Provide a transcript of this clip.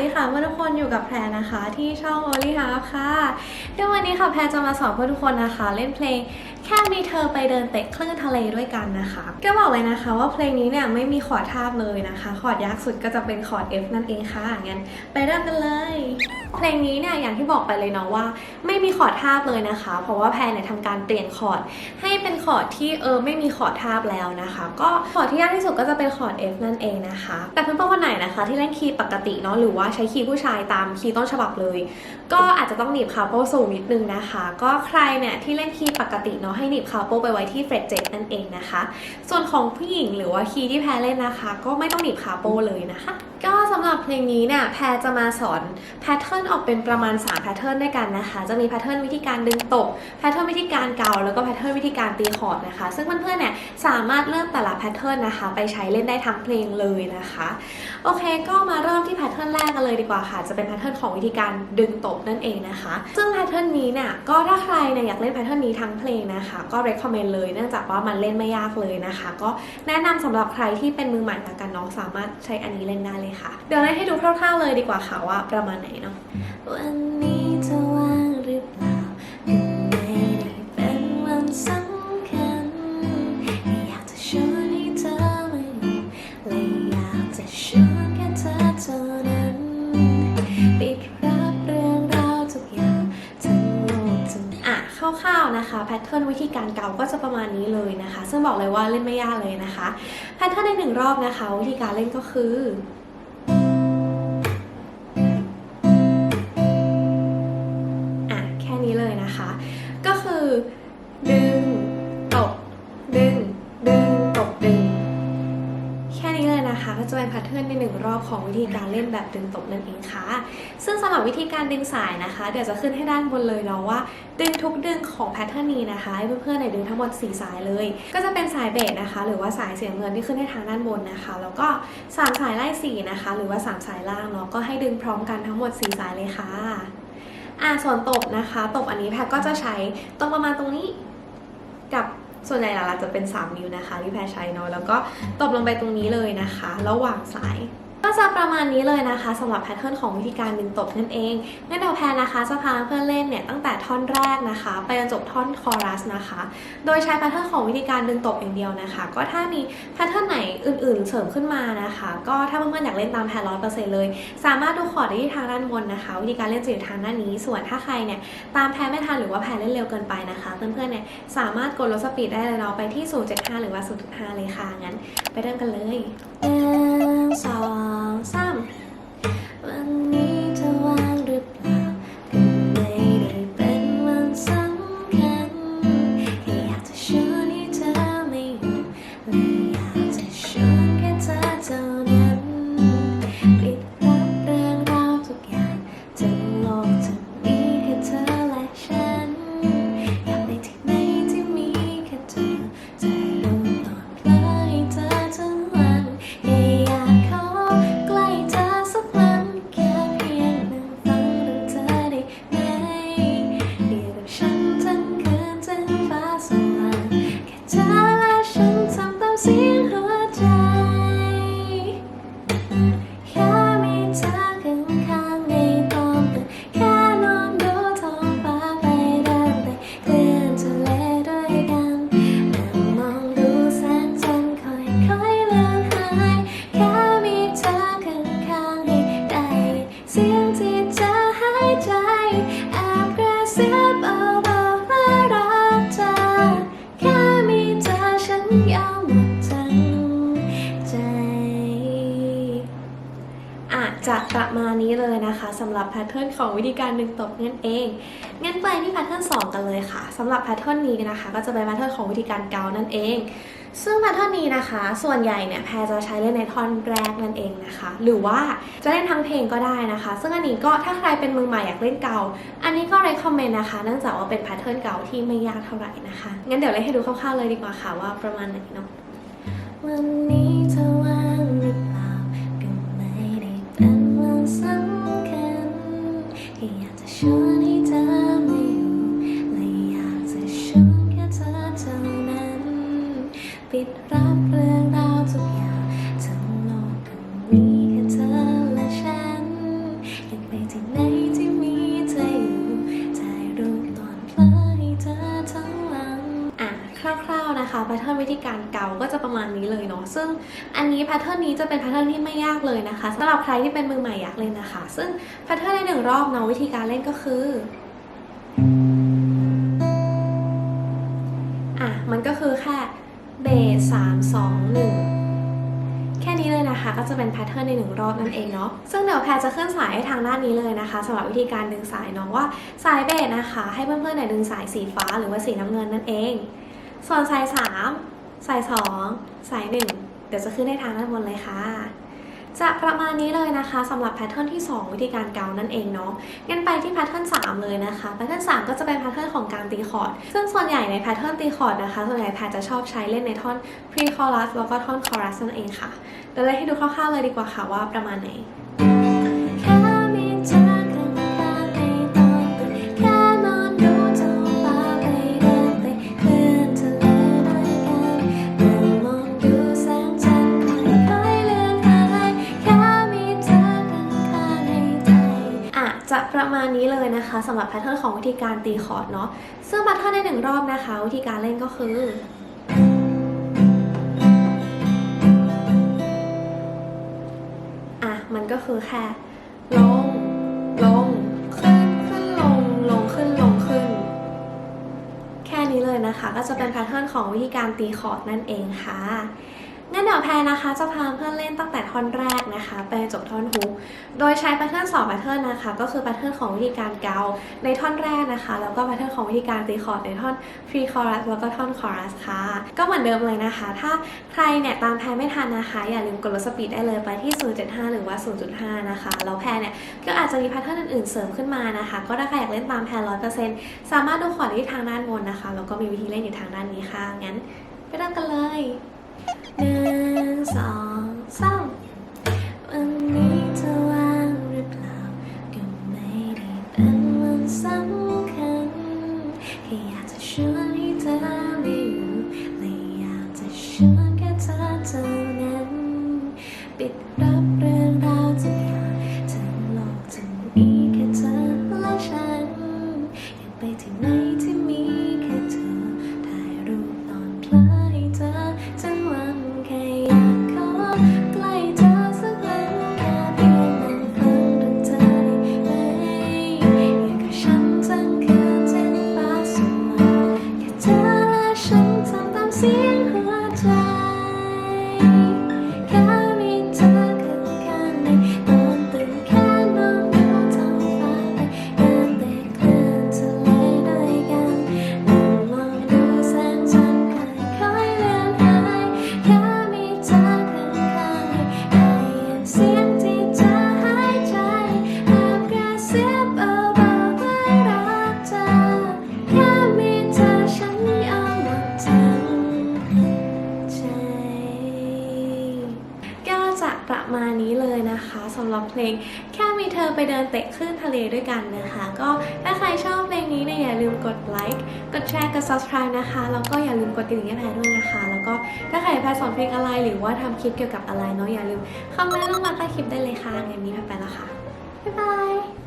ดีค่ะเพื่อนทุกคนอยู่กับแพรนะคะ ที่ช่อง o l y h a r ค่ะเดี๋ยวันนี้ค่ะแพรจะมาสอนเพื่อนทุกคนนะคะ เล่นเพลง แค่มีเธอไปเดินเตะคลื่นทะเลด้วยกันนะคะก็บอกเลยนะคะว่าเพลงนี้เนี่ยไม่มีคอดทาบเลยนะคะคอดยากสุดก็จะเป็นคอด F นั่นเองค่ะงั้นไปเริ่มกันเลย เพลงนี้เนี่ยอย่างที่บอกไปเลยเนาะว่า ไม่มีคอดทาบเลยนะคะ เพราะว่าแพรเนี่ยทำการเปลี่ยนคอดให้เป็นคอดที่เออไม่มีคอดทาบแล้วนะคะ ก็คอดที่ยากที่สุดก็จะเป็นคอด F นั่นเองนะคะ แต่เพื่อนๆคนไหนนะคะ ที่เล่นคีย์ปกติเนาะหรือว่าใช้คีย์ผู้ชายตามคีย์ต้นฉบับเลย ก็อาจจะต้องหนีบคาโป้สูงนิดนึงนะคะ ก็ใครเนี่ยที่เล่นคีย์ปกติเนาะให้หนีบคาโปไปไว้ที่เฟรดเจ็นั่นเองนะคะ ส่วนของผู้หญิงหรือว่าคีย์ที่แพ้เล่นนะคะ ก็ไม่ต้องหนีบคาโปเลยนะคะ ก็สำหรับเพลงนี้เนี่ยแพรจะมาสอนแพทเทิร์นออกเป็นประมาณ3แพทเทิร์นด้วยกันนะคะ จะมีแพทเทิร์นวิธีการดึงตกแพทเทิร์นวิธีการเกาแล้วก็แพทเทิร์นวิธีการตีคอร์ดนะคะ ซึ่งเพื่อนๆเนี่ยสามารถเลือกแต่ละแพทเทิร์นนะคะ ไปใช้เล่นได้ทั้งเพลงเลยนะคะโอเค ก็มาเริ่มที่แพทเทิร์นแรกกันเลยดีกว่าค่ะ จะเป็นแพทเทิร์นของวิธีการดึงตบนั่นเองนะคะ ซึ่งแพทเทิร์นนี้เนี่ยก็ถ้าใครเนี่ยอยากเล่นแพทเทิร์นนี้ทั้งเพลงนะคะ ก็ recommend เลยเนื่องจากว่ามันเล่นไม่ยากเลยนะคะ ก็แนะนำสำหรับใครที่เป็นมือใหม่ละกันเนาะสามารถใช้อันนี้เล่นได้เลยค่ะ เดี๋ยวเล่นให้ดูคร่าวๆเลยดีกว่าค่ะว่าประมาณไหนเนาะวันนี้เธอว่างหรือเปล่าก็ไม่ได้เป็นวันสำคัญอยากจะชวนให้เธอมาอยู่และอยากจะชวนแค่เธอเท่านั้นปิดรับเรื่องราวทุกอย่างทั้งโลกทั้งอะคร่าวๆนะคะแพทเทิร์นวิธีการเกาก็จะประมาณนี้เลยนะคะ ซึ่งบอกเลยว่าเล่นไม่ยากเลยนะคะแพทเทิร์นในหนึ่งรอบนะคะ วิธีการเล่นก็คือ ก็คือ ดึง ตบ ดึง ดึง ตบ ดึง แค่นี้เลยนะคะ ก็จะเป็นแพทเทิร์นในหนึ่งรอบของวิธีการเล่นแบบดึงตบนั่นเองค่ะ ซึ่งสำหรับวิธีการดึงสายนะคะ เดี๋ยวจะขึ้นให้ด้านบนเลยเนาะว่า ดึงทุกดึงของแพทเทิร์นนี้นะคะให้เพื่อนๆเนี่ยดึงทั้งหมด 4 สายเลย ก็จะเป็นสายเบสนะคะ หรือว่าสายเสียงเงินที่ขึ้นให้ทางด้านบนนะคะ แล้วก็สามสายไล่สีนะคะ หรือว่าสามสายล่างเนาะก็ให้ดึงพร้อมกันทั้งหมด 4 สายเลยค่ะ อ่าส่วนตบนะคะ ตบอันนี้แพทก็จะใช้ตรงประมาณตรงนี้กับส่วนใหญ่หลักๆจะเป็น 3 นิ้วนะคะที่แพรใช้เนาะแล้วก็ตบลงไปตรงนี้เลยนะคะ ระหว่างสาย ก็จะประมาณนี้เลยนะคะสำหรับแพทเทิร์นของวิธีการดึงตบนั่นเองงั้นเดี๋ยวแพรนะคะจะพาเพื่อนเล่นเนี่ยตั้งแต่ท่อนแรกนะคะ ไปจนจบท่อนคอรัสนะคะ โดยใช้แพทเทิร์นของวิธีการดึงตบอย่างเดียวนะคะ ก็ถ้ามีแพทเทิร์นไหนอื่นๆ เสริมขึ้นมานะคะ ก็ถ้าเพื่อนๆอยากเล่นตามแพรร้อยเปอร์เซ็นต์เลย สามารถดูคอร์ดได้ที่ทางด้านบนนะคะ วิธีการเล่นจะอยู่ทางด้านนี้ ส่วนถ้าใครเนี่ยตามแพรไม่ทันหรือว่าแพรเล่นเร็วเกินไปนะคะ เพื่อนๆเนี่ยสามารถกดลดสปีดได้เลยเนาะไปที่0.5หรือว่า0.5เลยค่ะงั้น ไปเริ่มกันเลย สองสามวันนี้ จะประมาณนี้เลยนะคะสำหรับแพทเทิร์นของวิธีการดึงตบนั่นเอง งั้นไปที่แพทเทิร์น2กันเลยค่ะสำหรับแพทเทิร์นนี้นะคะ ก็จะเป็นแพทเทิร์นของวิธีการเกานั่นเอง ซึ่งแพทเทิร์นนี้นะคะ ส่วนใหญ่เนี่ยแพรจะใช้เล่นในท่อนแรกนั่นเองนะคะ หรือว่าจะเล่นทั้งเพลงก็ได้นะคะ ซึ่งอันนี้ก็ถ้าใครเป็นมือใหม่อยากเล่นเกา อันนี้ก็ recommend นะคะเนื่องจากว่าเป็นแพทเทิร์นเกาที่ไม่ยากเท่าไหร่นะคะงั้นเดี๋ยวเล่นให้ดูคร่าวๆเลยดีกว่าค่ะว่าประมาณไหนเนาะวันนี้เธอ สำคัญอยากจะชวนให้เธอ พาเตอร์วิธีการเกลวก็จะประมาณนี้เลยเนาะซึ่งอันนี้แพทเทิร์นนี้จะเป็นแพทเทิร์นที่ไม่ยากเลยนะคะสำหรับใครที่เป็นมือใหม่อยากเล่นนะคะ ซึ่งแพทเทิร์นในหนึ่งรอบเนาะวิธีการเล่นก็คืออะมันก็คือแค่เบสสามสองหนึ่งแค่นี้เลยนะคะก็จะเป็นแพทเทิร์นในหนึ่งรอบนั่นเองเนาะซึ่งเดี๋ยวแพรจะขึ้นสายให้ทางด้านนี้เลยนะคะสำหรับวิธีการดึงสายเนาะว่าสายเบสนะคะ ให้เพื่อนๆเนี่ยดึงสายสีฟ้าหรือว่าสีน้ำเงินนั่นเอง ส่วนสายสามสายสองสายหนึ่งเดี๋ยวจะขึ้นให้ทางด้านบนเลยค่ะ จะประมาณนี้เลยนะคะสำหรับแพทเทิร์นที่ 2 วิธีการเกานั่นเองเนาะงั้นไปที่แพทเทิร์น3เลยนะคะแพทเทิร์น3ก็จะเป็นแพทเทิร์นของการตีคอร์ดซึ่งส่วนใหญ่ในแพทเทิร์นตีคอร์ดนะคะส่วนใหญ่แพทจะชอบใช้เล่นในท่อน pre chorus แล้วก็ท่อน chorus นั่นเองค่ะเดี๋ยวเลยให้ดูคร่าวๆเลยดีกว่าค่ะว่าประมาณไหน จะประมาณนี้เลยนะคะสำหรับแพทเทิร์นของวิธีการตีคอร์ดเนาะซึ่งแพทเทิร์นในหนึ่งรอบนะคะ วิธีการเล่นก็คืออะมันก็คือแค่ลงลงขึ้นขึ้นลงลงขึ้นลงขึ้น แค่นี้เลยนะคะ ก็จะเป็นแพทเทิร์นของวิธีการตีคอร์ดนั่นเองค่ะ งั้นเดี๋ยวแพรนะคะ จะพาเพื่อนเล่นตั้งแต่ท่อนแรกนะคะ ไปจบท่อนฮุก โดยใช้แพทเทิร์นสองแพทเทิร์นนะคะ ก็คือแพทเทิร์นของวิธีการเกาในท่อนแรกนะคะ แล้วก็แพทเทิร์นของวิธีการตีคอร์ดในท่อน pre chorus แล้วก็ท่อน chorus ค่ะ ก็เหมือนเดิมเลยนะคะ ถ้าใครเนี่ยตามแพรไม่ทันนะคะ อย่าลืมกดลดสปีดได้เลยไปที่0.75หรือว่า 0.5 นะคะ แล้วแพรเนี่ยก็อาจจะมีแพทเทิร์นอื่นๆเสริมขึ้นมานะคะ ก็ถ้าใครอยากเล่นตามแพร100%สามารถดูคอร์ดได้ที่ทางด้านบนนะคะ แล้วก็มีวิธีเล่นอยู่ทางด้านนี้ค่ะ งั้นไปเริ่มกันเลย หนึ่งสองสามวันนี้เธอว่างหรือเปล่าก็ไม่ได้เป็นวันสำคัญแค่อยากจะชวนให้เธอได้อยู่และอยากจะชวนแค่เธอเท่านั้นปิด ลง แค่มีเธอไปเดินเตะคลื่นทะเลด้วยกันนะคะ ก็ถ้าใครชอบเพลงนี้เนี่ยอย่าลืมกดไลค์กดแชร์กด subscribe นะคะแล้วก็อย่าลืมกดกระดิ่งให้แพรด้วยนะคะ แล้วก็ถ้าใครแพรสอนเพลงอะไรหรือว่าทำคลิปเกี่ยวกับอะไรเนาะอย่าลืมคอมเมนต์ลงมาใต้คลิปได้เลยค่ะงั้นนี้แพรไปแล้วค่ะบ๊ายบาย